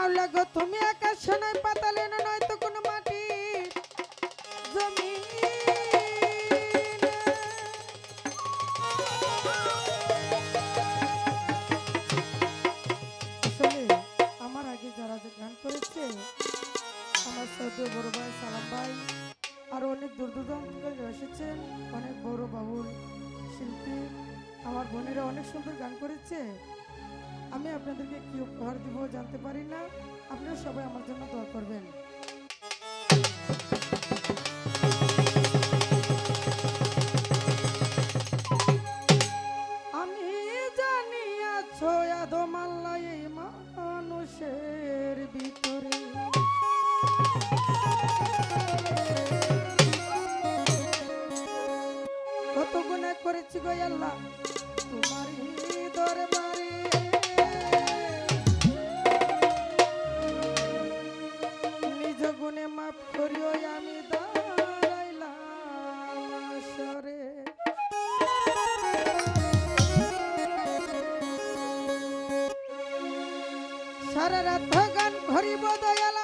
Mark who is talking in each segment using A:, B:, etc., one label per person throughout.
A: মাওলা তুমি আকাশ নয়, পাতালে না নয়তো কোনো মাটি। জমি আমার আগে যারা যে গান করেছে, আমার সৌদি বড় ভাই সালাম ভাই, আর অনেক দূর দূরান্ত এসেছেন, অনেক বড় বাবুল শিল্পী, আমার বোনেরা অনেক সুন্দর গান করেছে। আমি আপনাদেরকে কি উপহার দিব জানতে পারি না? আপনারা সবাই আমার জন্য দোয়া করবেন। আমি জানি আছো আদম আল্লাহ মানুষের ভিতরে। কত গুণা করেছি গো আল্লাহ। তোমারই দরবারে মাফ করিও আমি দাঁড়াইলাম সারা রাত গান ঘরিব দয়াল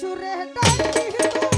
A: সুরে ডাকি